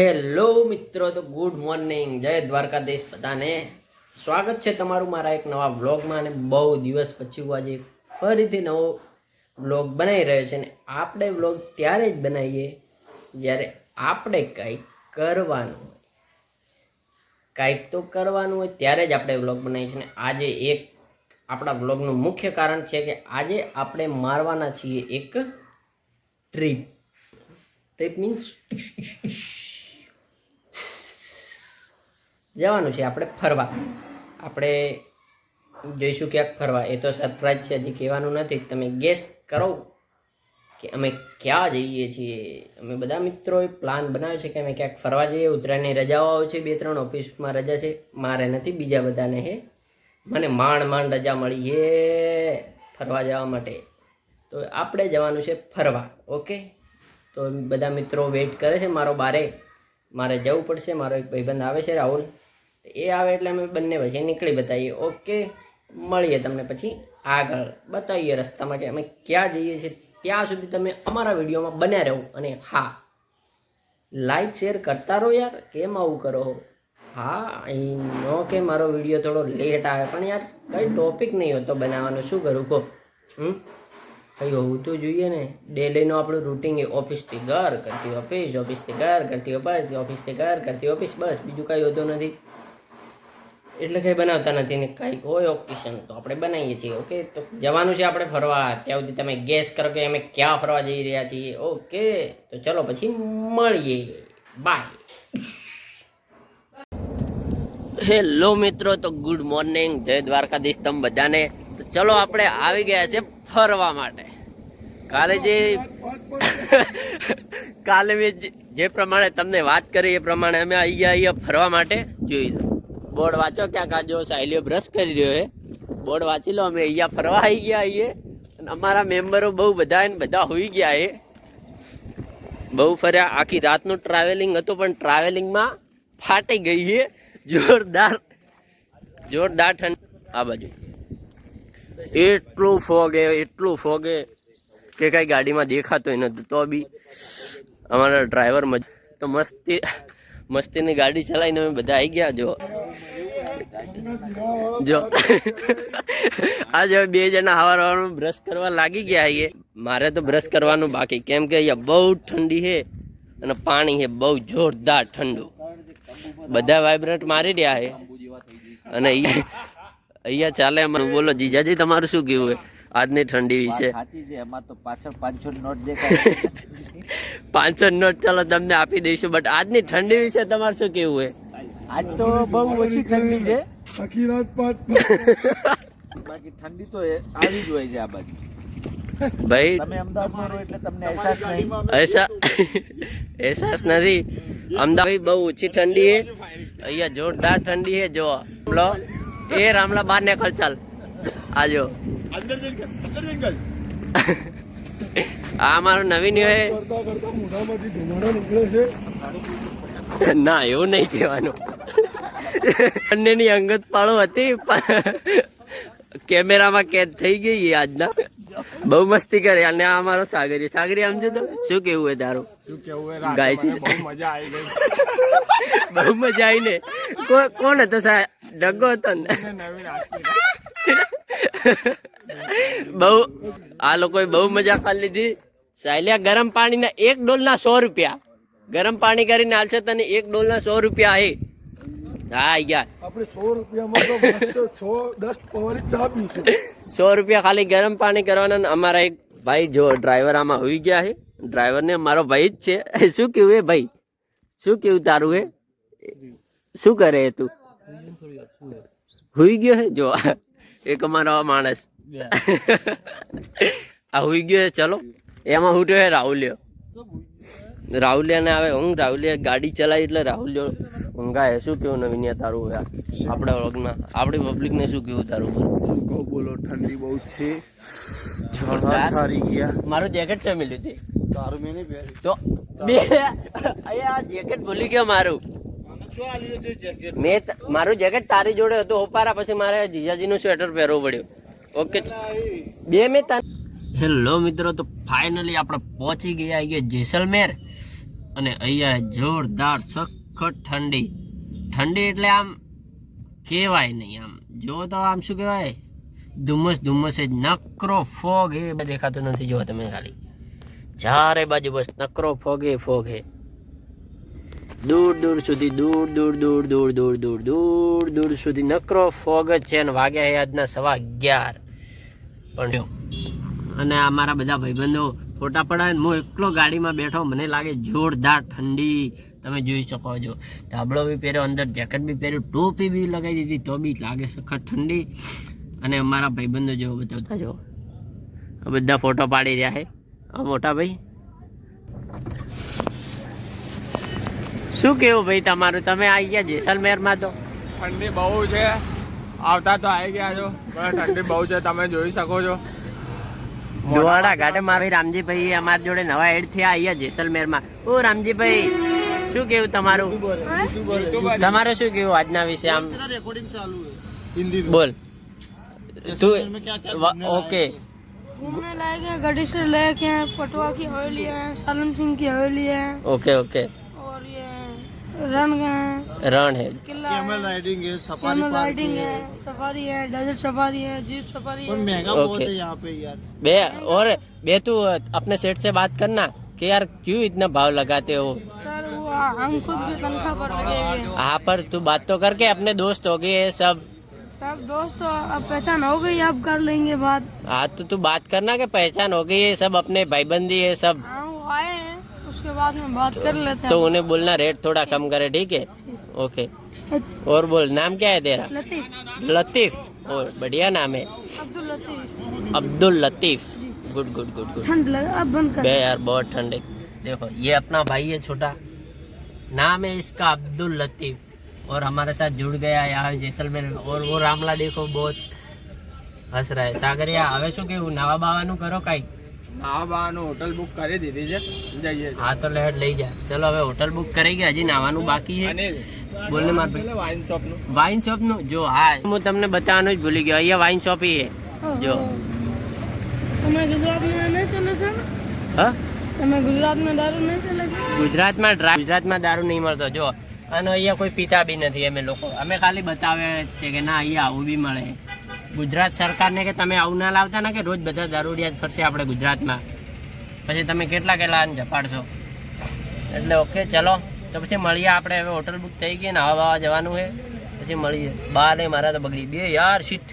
Hello મિત્રો, તો good morning. જય દ્વારકાધીશ બધાને. સ્વાગત છે તમારું મારા એક નવા વ્લોગમાં અને બહુ દિવસ પછી હું આજે ફરીથી નવો વ્લોગ બનાવી રહ્યો છે અને આપણે વ્લોગ ત્યારે જ બનાવીએ જ્યારે આપણે કંઈક કરવાનું હોય. કંઈક તો કરવાનું હોય ત્યારે જ આપણે વ્લોગ બનાવીએ છીએ અને આજે એક આપણા વ્લોગનું મુખ્ય કારણ છે કે આજે આપણે મારવાના છીએ એક ટ્રીપ. ટ્રીપ મીન્સ જવાનું છે આપણે ફરવા. આપણે જઈશું ક્યાંક ફરવા. એ તો સરપ્રાઈઝ છે, હજી કહેવાનું નથી. તમે ગેસ કરો કે અમે ક્યાં જઈએ છીએ. અમે બધા મિત્રોએ પ્લાન બનાવ્યો છે કે અમે ક્યાંક ફરવા જઈએ. ઉત્તરાયણની રજાઓ આવે છે, બે ત્રણ ઓફિસમાં રજા છે. મારે નથી બીજા બધાને હે. મને માંડ માંડ રજા મળી છે ફરવા જવા માટે. તો આપણે જવાનું છે ફરવા, ઓકે? તો બધા મિત્રો વેઇટ કરે છે મારો બારે. મારે જવું પડશે, મારો એક ભાઈબંધ આવે છે, રાહુલ. એ આવે એટલે અમે બંને પછી નીકળી બતાવીએ. ઓકે મળીએ તમને પછી આગળ. બતાવીએ રસ્તામાં કે અમે ક્યાં જઈએ છીએ? ત્યાં સુધી તમે અમારા વિડીયોમાં બન્યા રહો. અને હા લાઈક શેર કરતા રહો યાર. કેમ આવું કરો હા? અહીં નો કે મારો વીડિયો થોડો લેટ આવે. પણ યાર, કંઈ ટોપિક નહીં હોતો બનાવવાનો. શું કરું કહો? હમ? કઈ હોવું તો જોઈએ ને. ડેલીનું આપણું રૂટિન એ ઓફિસથી ઘર કરતી ઓફિસ ઓફિસથી ઘર કરતી ઓફિસ ઓફિસથી ઘર કરતી ઓફિસ બસ. બીજું કાંઈ હોતું નથી. એટલે કંઈ બનાવતા નથી ને કંઈક હોય ઓકેશન તો આપણે બનાવીએ છીએ ઓકે તો જવાનું છે આપણે ફરવા. ત્યાં સુધી તમે ગેસ કરો કે અમે ક્યાં ફરવા જઈ રહ્યા છીએ ઓકે તો ચલો પછી મળીએ. બાય હેલો મિત્રો, તો ગુડ મોર્નિંગ જય દ્વારકાધીશ તમ બધાને. તો ચલો આપણે આવી ગયા છે ફરવા માટે. કાલે જે કાલે મેં જે- પ્રમાણે તમને વાત કરી, એ પ્રમાણે અમે ગયા અહીંયા ફરવા માટે જોઈ લો. બોર્ડ વાંચો, ક્યાંક આજો સાહેલીઓ બ્રશ કરી રહ્યો છે. બોર્ડ વાંચી લો, અમે અહીંયા ફરવા આવી ગયા આવીએ અને અમારા મેમ્બરો બહુ બધા બધા હોઈ ગયા એ બહુ ફર્યા. આખી રાતનું ટ્રાવેલિંગ હતું, પણ ટ્રાવેલિંગમાં ફાટી ગઈ છે. જોરદાર જોરદાર ઠંડ આ બાજુ. એટલું ફોગે એટલું ફોગે. કે કઈ ગાડીમાં દેખાતું નતું તો બી અમારા ડ્રાઈવર મજ, તો મસ્તી, મસ્તીની ગાડી ચલાવીને અમે બધા આવી ગયા. જો જો. આજે બે જણા હવાર હવારમાં બ્રશ કરવા લાગી ગયા છીએ. મારે તો બ્રશ કરવાનું બાકી. કેમ કે અહીંયા બહુ ઠંડી છે અને પાણી છે બહુ જોરદાર ઠંડુ. બધા વાઇબ્રન્ટ મારી રહ્યા છે. અને અહીંયા ચાલે બોલો જીજાજી, તમારું શું કહેવું આજની ઠંડી વિશે. સાચી છે અમાર તો પાછળ પાંચસો નોટ દેખાય. પાંચસો નોટ ચાલો તમને આપી દઈશું બટ આજની ઠંડી વિશે તમારે શું કેવું છે? આજ તો બહુ ઓછી ઠંડી છે. આખી રાત બાકી ઠંડી તો આવી જ હોય છે આ બાજુ. ભાઈ તમે અમદાવાદમાં એટલે તમને અહેસાસ નહીં. અહેસાસ નથી. અમદાવાદ બહુ ઓછી ઠંડી છે. અહીંયા જોરદાર ઠંડી છે જો લો એ રામલા બહાર નીકળ ચાલ. આજો આ મારો નવીન છે કરતા કરતા મોઢામાંથી ધુમાડો નીકળે ના એવું નહીં કહેવાનું. બંનેની અંગત પાળો હતી પણ કેમેરામાં કેદ થઈ ગઈ આજના. બહુ મસ્તી કરે અને આ અમારો સાગરી સાગરી સમજો તો શું કેવું હોય તારું? શું કેવું ગાય છે. બહુ મજા આવી ગઈ. બહુ મજા આવી ને કોણ હતો સાહેબ? ડગો હતો ને. બહુ આ લોકોએ બહુ મજા કરી લીધી. સાયલિયા ગરમ પાણીના એક ડોલના સો રૂપિયા. ગરમ પાણી કરીને હાલશે તને એક ડોલના સો રૂપિયા હે. હા યાર આપણે સો રૂપિયામાં તો સો દસ પવારી ચા પીશું. સો રૂપિયા ખાલી ગરમ પાણી કરવાના અમારા એક ભાઈ જો ડ્રાઈવર આમાં હોઈ ગયા છે ડ્રાઈવરને મારો ભાઈ જ છે. શું કેવું એ ભાઈ? શું કેવું તારું એ? શું કરે તું? હુઈ ગયો હે? જો એક અમારો આ માણસ આ હુઈ ગયો છે ચલો. એમાં ઉઠ્યો છે રાહુલ્યો. રાહુલિયાને આવે ઊંઘ. રાહુલિયા ગાડી ચલાવી એટલે રાહુલ્યો ઊંઘાય. શું કેવું નવીન તારું યાર આપણા વર્ગના આપણી પબ્લિકને શું કેવું તારું? શું કહું બોલો. ઠંડી બહુ છે. જોરદાર. ગયા. મારું જેકેટ તો મળ્યું તે તારું મેં નહીં પહેર્યું. તો બે અહીંયા આ જેકેટ ભૂલી ગયો મારું. મેં મારું જેકેટ તારી જોડે હતું હોપારા પછી મારે જીજાજીનું સ્વેટર પહેરવું પડ્યું. ઓકે બે મેં તને હેલો મિત્રો તો ફાઇનલી આપણે પહોંચી ગયા છીએ જેસલમેર. અને અહીંયા જોરદાર સખત ઠંડી. ઠંડી એટલે આમ કહેવાય નહીં આમ. જો તો આમ શું કહેવાય? ધુમ્મસ ધુમ્મસ જ નકરો ફોગ એ દેખાતો નથી. જોવા તમે ખાલી. ચારે બાજુ બસ નકરો ફોગે ફોગ હે. દૂર દૂર સુધી દૂર દૂર દૂર દૂર દૂર દૂર દૂર દૂર સુધી નકરો ફોગ જ છે અને વાગ્યા છે આજના સવા અગિયાર. પણ જો અને આ મારા બધા ભાઈબંધો ફોટા પડાવે ને હું એકલો ગાડીમાં બેઠો મને લાગે જોરદાર ઠંડી. તમે જોઈ શકો છો. ધાબળો બી પહેર્યો અંદર જેકેટ બી પહેર્યું ટોપી બી લગાવી દીધી તો બી લાગે સખત ઠંડી. અને અમારા ભાઈબંધો જેવો બતાવતા જો. આ બધા ફોટો પાડી રહ્યા છે આ મોટા ભાઈ. શું કેવું ભાઈ તમારું? તમે આવી ગયા જેસલમેરમાં તો? ઠંડી બહુ છે. આવતા તો આવી ગયા છો. ઠંડી બહુ છે તમે જોઈ શકો છો. ધોવાડા ઘાટે મારી રામજીભાઈ અમારી જોડે નવા એડ થયા અહીંયા જેસલમેરમાં. ઓ રામજીભાઈ શું કેવું તમારું? તમારે શું કેવું આજના વિશે આમ? ચાલુ હિન્દી બોલ. તું ઓકે घूमने लायक है गढ़ेश्वर लायक है पटवा की हवेली है सालम सिंह की हवेली है ओके ओके रन है। रन है। कैमल राइडिंग है सफारी राइडिंग है। सफारी है डेजर्ट सफारी है जीप सफारी है। महँगा बहुत है यहाँ पे यार। बे और बे तू अपने सेट से बात करना कि यार क्यों इतना भाव लगाते हो? सर वो हम खुद भी तनख्वाह पर लगे हुए हाँ। पर तू बात तो करके अपने दोस्त हो गए सब। सब दोस्त तो अब पहचान हो गई अब कर लेंगे बात। हाँ तो तू बात करना कि पहचान हो गई है सब अपने भाई बंदी है सब हाँ, आए हैं। उसके बाद में बात कर लेते तो हैं उन्हें बोलना रेट थोड़ा कम करे ठीक है ओके अच्छा, और बोल नाम क्या है तेरा लतीफ लतीफ और बढ़िया नाम है Abdul Latif Abdul Latif good good good good ठंड लगा अब बंद कर बे यार बहुत ठंड है देखो ये अपना भाई है छोटा नाम है इसका अब्दुल लतीफ और हमारे साथ जुड़ गया यहाँ जैसलमेर में। और वो रामला देखो बहुत हंस रहा है सागरिया હવે શું કેવું નાવા બાવાનું કરો કઈ નાવા બાવાનું હોટલ બુક કરી દીધી છે. જઈએ હા તો લેટ લઈ જા. ચલો હવે હોટલ બુક કરી ગયા. હજી નાવાનું બાકી છે. બોલને માર ભાઈ. વાઇન શોપનું. વાઇન શોપનું? જો હા. હું તમને બતાવવાનું જ ભૂલી ગયો. અહીંયા વાઇન શોપ છે. જો. તમે ગુજરાતમાં ન ચલો છો? હા? તમે ગુજરાતમાં દારૂ નહીં ચલે છે? ગુજરાતમાં ગુજરાતમાં દારૂ નહીં મળતો. જો. અને અહીંયા કોઈ પીતા બી નથી. અમે લોકો અમે ખાલી બતાવે છે કે ના અહીંયા આવું બી મળે. ગુજરાત સરકારને કે તમે આવું ના લાવતા ને કે રોજ બધા જરૂરિયાત ફરશે આપણે ગુજરાતમાં? પછી તમે કેટલા કેટલા જપાડશો? એટલે ઓકે ચલો. તો પછી મળીએ આપણે. હવે હોટલ બુક થઈ ગઈ ને હવા બવા જવાનું છે. પછી મળીએ. બારે મારા તો બગડી. બે યાર સીટ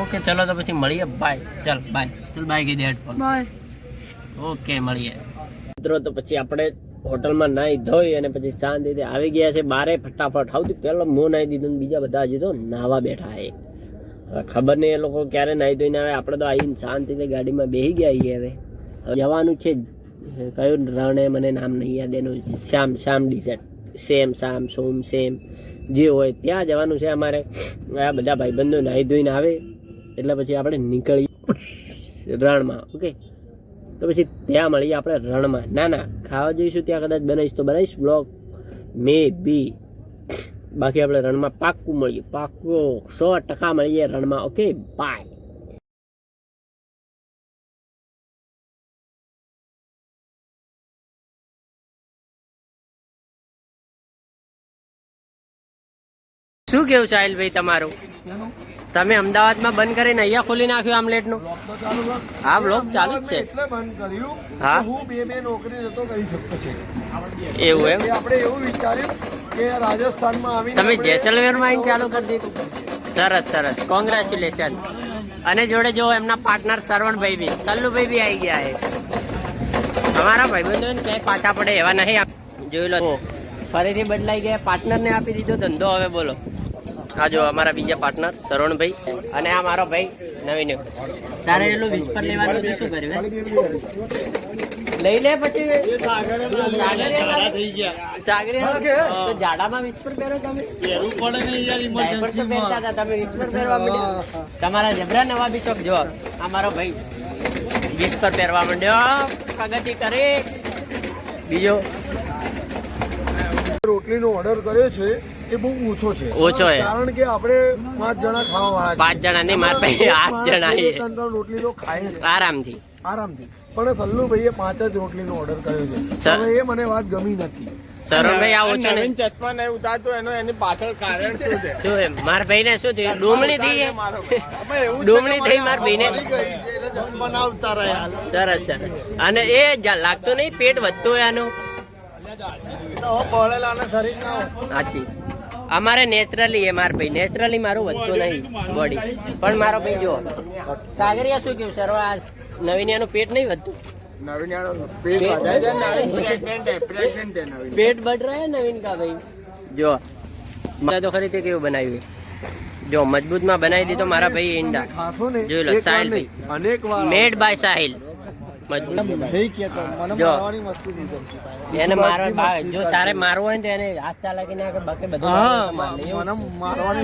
ઓકે ચલો તો પછી મળીએ. બાય ચલ બાય ચલ બાય કીધી હેડફોન બાય ઓકે મળીએ. મિત્રો તો પછી આપણે હોટલમાં નાહી ધોઈ અને પછી શાંતિથી આવી ગયા છે. બારે ફટાફટ. સૌથી પહેલો મોં નાહી દીધું બીજા બધા હજી તો નાહવા બેઠા એ હવે ખબર નહીં એ લોકો ક્યારે નાહી ધોઈને આવે. આપણે તો આવીને શાંતિથી ગાડીમાં બેસી ગયા છીએ હવે. જવાનું છે. કયું રણ મને નામ નહીં યાદ એનું. શ્યામ શ્યામ ડીસેટ સેમ શામ સોમ, સેમ. જે હોય ત્યાં જવાનું છે અમારે. આ બધા ભાઈબંધો નાહી ધોઈને આવે. એટલે પછી આપણે નીકળીએ રણમાં ઓકે? તો પછી ત્યાં મળીએ આપણે રણમાં. ના ના, ખાવા જઈશું ત્યાં કદાચ બનાવીશ તો બનાવીશ. Blog maybe. બાકી આપણે રણમાં પાક્કું મળીએ. પાક્કું. સો ટકા મળીએ રણમાં. ઓકે બાય શું કેવું, સાહિલભાઈ, તમારું? તમે અમદાવાદમાં બંધ કરીને અહીંયા ખોલી નાખ્યું આમલેટનું? હા બ્લોક ચાલુ જ છે. હા. હું બે બે નોકરી જતો કરી શકતો છે. એવું એમ? આપણે એવું વિચાર્યું કે રાજસ્થાનમાં આવી તમે જેસલમેરમાં આવીને ચાલુ કરી દીધું. સરસ સરસ. કોંગ્રેચ્યુલેશન અને જોડે જો એમના પાર્ટનર સરવણભાઈ બી સલ્લુભાઈ બી આવી ગયા છે. અમારા ભાઈબંધો ને ક્યાંય પાછા પડે એવા નહીં જોઈ લો. ફરીથી બદલાઈ ગયા. પાર્ટનરને આપી દીધો ધંધો હવે બોલો. આ જો અમારા બીજા પાર્ટનર સરવણભાઈ અને આ મારો ભાઈ નવીન. તારે એટલું વિસ્પર લેવાનું હતું શું કર્યું લઈ લે પછી. સાગરિયા તો જાડામાં વિસ્પર પહેરો તમે. તમે વિસ્પર પહેરવા માંડ્યો. તમારા જબરા નવા બિશોપ જો આ મારો ભાઈ વિસ્પર પહેરવા માંડ્યો. પ્રગતિ કરે. બીજો. રોટલીનો ઓર્ડર કર્યો છે. એ બહુ ઓછો છે. ઓછો છે. કારણ કે આપણે પાંચ જણા ખાવા વાળા પાંચ જણા નહીં મારા ભાઈ આઠ જણા ત્રણ ત્રણ રોટલી તો ખાય આરામથી. આરામથી. પણ સલ્લુ ભાઈએ પાંચ જ રોટલીનો ઓર્ડર કર્યો છે. સર. હવે એ મને વાત ગમી નથી. સરોભાઈ આ ઓછો નહીં ચશ્મા નહીં ઉતારતો એનો એની પાછળ કારણ શું છે? શું એમ? મારા ભાઈને શું થયું? ડુમણી થઈ. ડુમણી થઈ મારા ભાઈને. સરસ સરસ. અને એ લાગતું નહીં? પેટ વધતું હોય આનું? શરીર સાચી અમારે નેચરલી એ મારા ભાઈ. નેચરલી મારું વધતું નહીં બોડી પણ મારો ભાઈ જો સાગરિયા શું કહ્યું? સર આ નવીનિયાનું પેટ નહીં વધતું? પેટ બટ રહે નવીન કા ભાઈ? જો તો ખરી તે કેવું બનાવ્યું જો મજબૂતમાં બનાવી દીધો મારા ભાઈ ઈંડા. ખાશો ને જોઈ લો, સાહિલ ભાઈ. અનેક વાર મેડ બાય સાહિલ મજબૂત. જો. એને મારવા જો તારે મારવું હોય ને તો એને હાથ ચાલાકી ના બાકી બધું.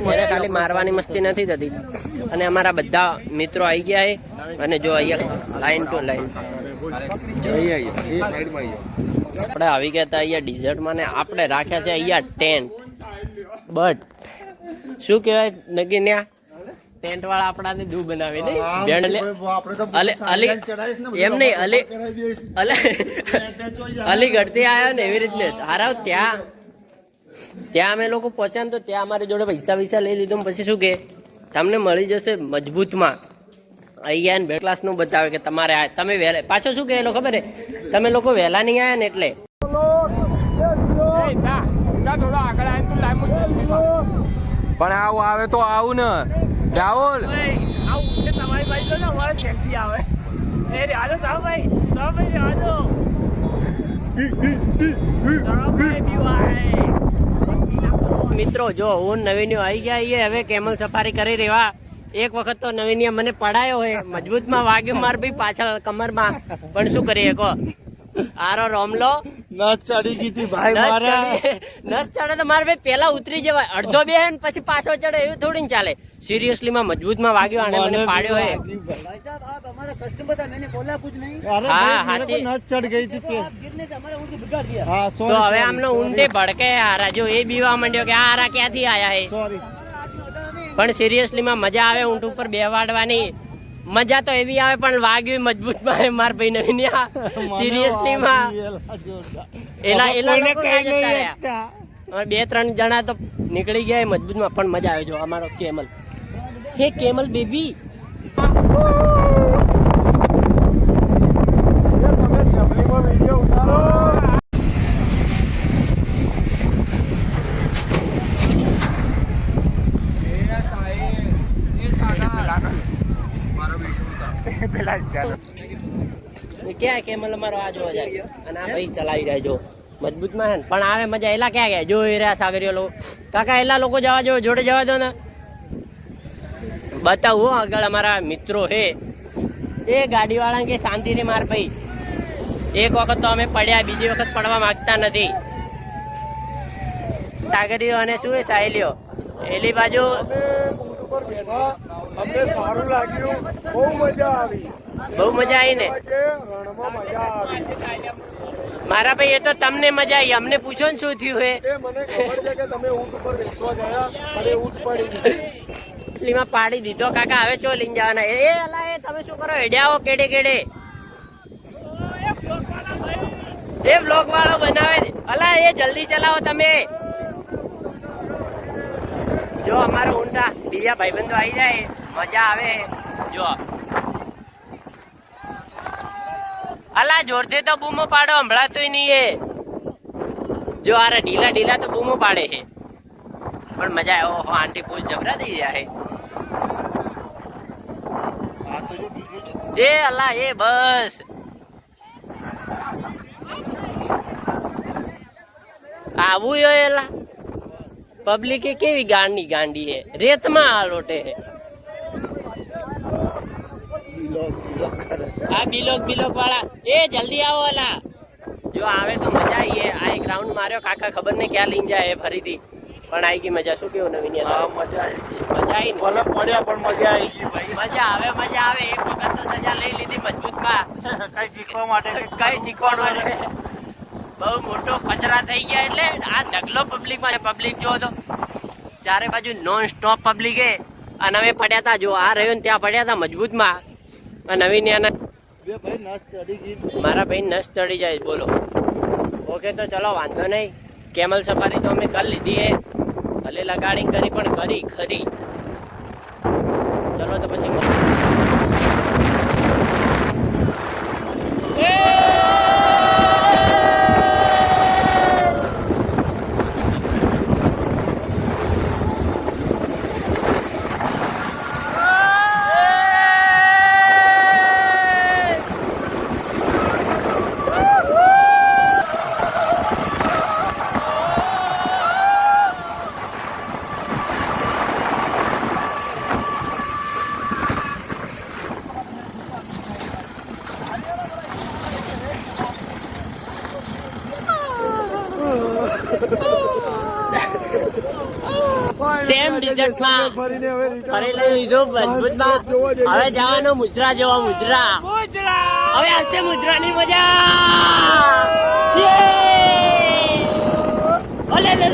મને ખાલી મારવાની મસ્તી નથી થતી. અને અમારા બધા મિત્રો આવી ગયા છે. અને જો અહીંયા લાઈન ટુ લાઈન. આપણે આવી ગયા હતા અહીંયા ડિઝર્ટમાં ને આપણે રાખ્યા છે અહીંયા ટેન્ટ. બટ શું કહેવાય નગી ન્યા ટેન્ટ વાળા આપણાને દૂ બનાવે ને બેન્ડ લે અલે અલી એમ નહીં અલી અલે અલીગઢથી આવ્યો ને એવી રીતને. હારાવ ત્યાં ત્યાં અમે લોકો પહોંચ્યા ને તો ત્યાં અમારી જોડે પૈસા વૈસા લઈ લીધું પછી શું કે તમને મળી જશે મજબૂતમાં. અહીંયા બે ક્લાસનું બતાવે કે તમારે આ તમે વહેલા પાછો શું કહેલો ખબર હે? તમે લોકો વહેલા નહીં આવ્યા ને એટલે. પણ આવું આવે તો આવું આવીને તું લાઈનમાં selfie માં. પણ આવું. આવે તો આવું. ને રાહુલ મિત્રો જો હું નવીનીઓ આવી ગયા છીએ. હવે કેમલ સફારી કરી રહ્યા. એક વખત તો નવીનીએ મને પડાયો હોય મજબૂતમાં વાગ્યો માર ભાઈ પાછળ કમરમાં. પણ શું કરીએ કહો? આરો રોમલો નસ ચડી ગઈ હતી ભાઈ મારા. નસ ચડે તો મારે ભાઈ પેલા ઉતરી જવાય. અડધો બે ને પછી પાછો ચડે એવું થોડી ને ચાલે. સિરિયસલી માં મજબૂતમાં વાગ્યો અને મને પાડ્યો હે ભાઈ. સાહેબ આપ અમારા કસ્ટમર હતા મેને બોલા કુછ નહીં. હા હાચી નસ ચડ ગઈ હતી કે. ગિરને સે અમારા ઊંટ બગાડ દિયા. હા સોરી તો હવે આમનો ઊંટે ભડકે હારા જો એ બીવા માંડ્યો કે આ હારા ક્યાંથી આયા હે? સોરી પણ સિરિયસલી માં મજા આવે ઊંટ ઉપર બેવાડવાની. મજા તો એવી આવે પણ વાગ્યું મજબૂતમાં માર ભાઈ નવીન સિરિયસલી માં એલા એલા લોકો ના બે ત્રણ જણા તો નીકળી ગયા મજબૂતમાં પણ મજા આવે જો અમારો કેમલ. હે કેમલ બેબી. કેમલ અમારો આ જોવા જાય. અને આ ભાઈ ચલાવી રહ્યા જો. મજબૂતમાં છે ને. પણ આવે મજા એલા ક્યાં ગયા? જોઈ રહ્યા સાગરીઓ લોકો. કાકા, એલા લોકો જવા જો જોડે જવા દો ને. બતાવું આગળ અમારા મિત્રો હે. એ ગાડી વાળા કે શાંતિથી માર ભાઈ. એક વખત તો અમે પડ્યા, બીજી વખત પડવા માંગતા નથી. સાગરીઓ અને શું એ સાહેલીઓ એલી બાજુ અમને સારું લાગ્યું. બહુ મજા આવી. બહુ મજા આવી ને. મારા ભાઈ એ તો તમને મજા આવી અમને પૂછો ને શું થયું હે. એ મને ખબર છે કે તમે ઊંટ ઉપર બેસવા ગયા. અને ઊંટ પડી એટલીમાં પાડી દીધો. કાકા હવે ચો લઈને જવાના? એ અલા એ તમે શું કરો? હેડ્યાઓ કેડે કેડે. એ બ્લોક વાળો બનાવે. અલા એ જલ્દી ચલાવો તમે. જો અમારો ઊંડા બીજા ભાઈબંધો આવી જાય. મજા આવે. જો અલા જોરથી તો બૂમો પાડો હંભળાતું નહીં એ. જો આરે ઢીલા ઢીલા તો બૂમો પાડે છે. પણ મજા આવે ઓહો આંટી પૂછ જબરા દઈ રહ્યા હે એ અલ્લા એ બસ. આવું યો એલા પબ્લિક એ કેવી ગાંડી ગાંડી હે રેતમાં આ લોટે હે આ બિલોક બિલોક વાળા એ જલ્દી આવો અલા. જો આવે તો મજા આવી હે આ ગ્રાઉન્ડ માર્યો. કાકા ખબર નહીં ક્યાં લઈને જાય એ ફરીથી. પણ આવી ગઈ મજા. શું કેવું નવીન મજા આવી મજા આવી ભલે પડ્યા પણ મજા આવી ગઈ ભાઈ. મજા આવે મજા આવે. એક વખત તો સજા લઈ લીધી મજબૂતમાં. કઈ શીખવા માટે કઈ શીખવાનું છે બહુ મોટો કચરા થઈ ગયા એટલે આ ઢગલો પબ્લિકમાં પબ્લિક જો તો. ચારે બાજુ નોન સ્ટોપ પબ્લિક અને અમે પડ્યા હતા જો આ રહ્યો ને ત્યાં પડ્યા હતા મજબૂતમાં. અને નવીન એના બે ભાઈ નસ ચડી ગઈ. મારા ભાઈ નસ ચડી જાય બોલો. ઓકે તો ચલો વાંધો નહીં. કેમલ સફારી તો અમે કરી લીધી હે ભલે લગાડી કરી પણ કરી ખરી. ચલો તો પછી મળીએ. સેમ હવે return ફરી લઈ લીધું મજબૂતમાં હવે જવાનું મુજરા જેવા મુજરા હવે આવશે મુજરાની મજા. યે! ઓલે લે.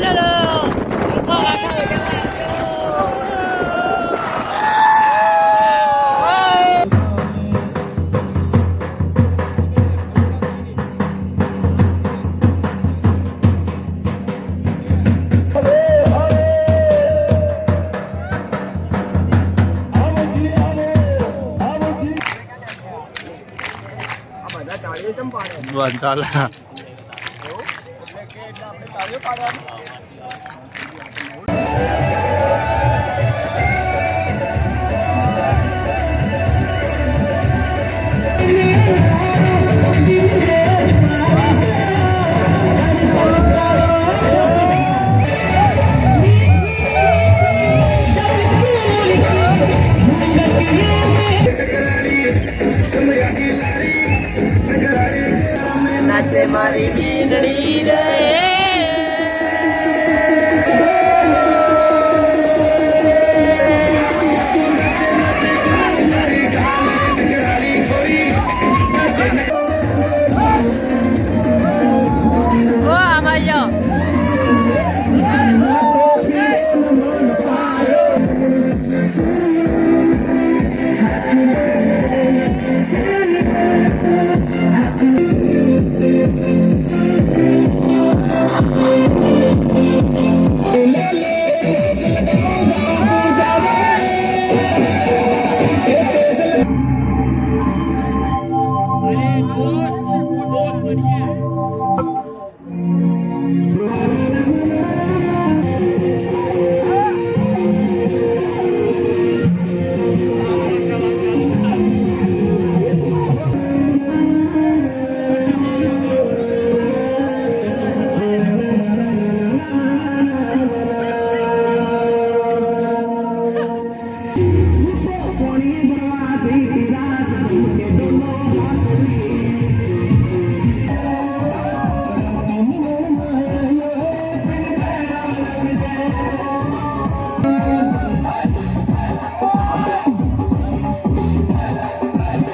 બંધ ચાલે